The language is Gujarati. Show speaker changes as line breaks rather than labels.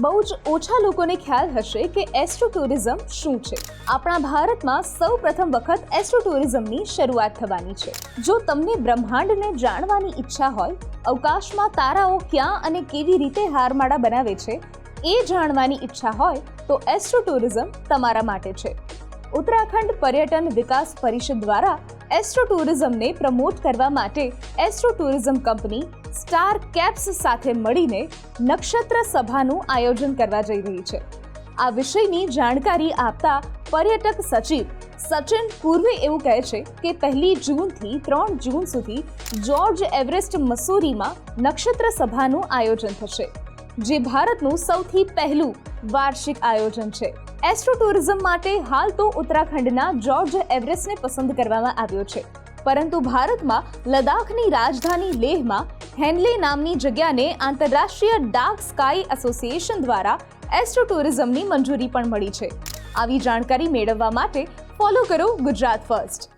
બહુ જ ઓછા લોકોને ખ્યાલ હશે કે એસ્ટ્રો ટુરિઝમ શું છે. આપણા ભારતમાં સૌ પ્રથમ વખત એસ્ટ્રો ટુરિઝમની શરૂઆત થવાની છે. જો તમને બ્રહ્માંડને જાણવાની ઈચ્છા હોય, અવકાશમાં તારાઓ ક્યાં અને કેવી રીતે હારમાળા બનાવે છે, એ જાણવાની ઈચ્છા હોય, તો એસ્ટ્રો ટુરિઝમ તમારા માટે છે. ઉત્તરાખંડ પર્યટન વિકાસ પરિષદ દ્વારા એસ્ટ્રો ટુરિઝમને પ્રમોટ કરવા માટે astro tourism company star caps સાથે મળીને નક્ષત્ર સભાનું આયોજન કરવા જઈ રહી છે. આ વિષયની જાણકારી આપતા પર્યટક સચિવ સચિન પૂર્વે એવું કહે છે કે પહેલી જૂનથી ત્રણ જૂન સુધી જોર્જ એવરેસ્ટ, મસૂરીમાં નક્ષત્ર સભાનું આયોજન થશે. જે ભારતનું સૌથી પહેલું વાર્ષિક આયોજન છે. એસ્ટ્રો ટુરિઝમ માટે હાલ તો ઉત્તરાખંડના જોર્જ એવરેસ્ટને પસંદ કરવામાં આવ્યો છે. પરંતુ ભારતમાં લદ્દાખની રાજધાની લેહમાં હેનલે નામની જગ્યાને આંતરરાષ્ટ્રીય ડાર્ક સ્કાય એસોસિએશન દ્વારા એસ્ટ્રો ટુરિઝમની મંજૂરી પણ મળી છે. આવી જાણકારી મેળવવા માટે ફોલો કરો ગુજરાત ફર્સ્ટ.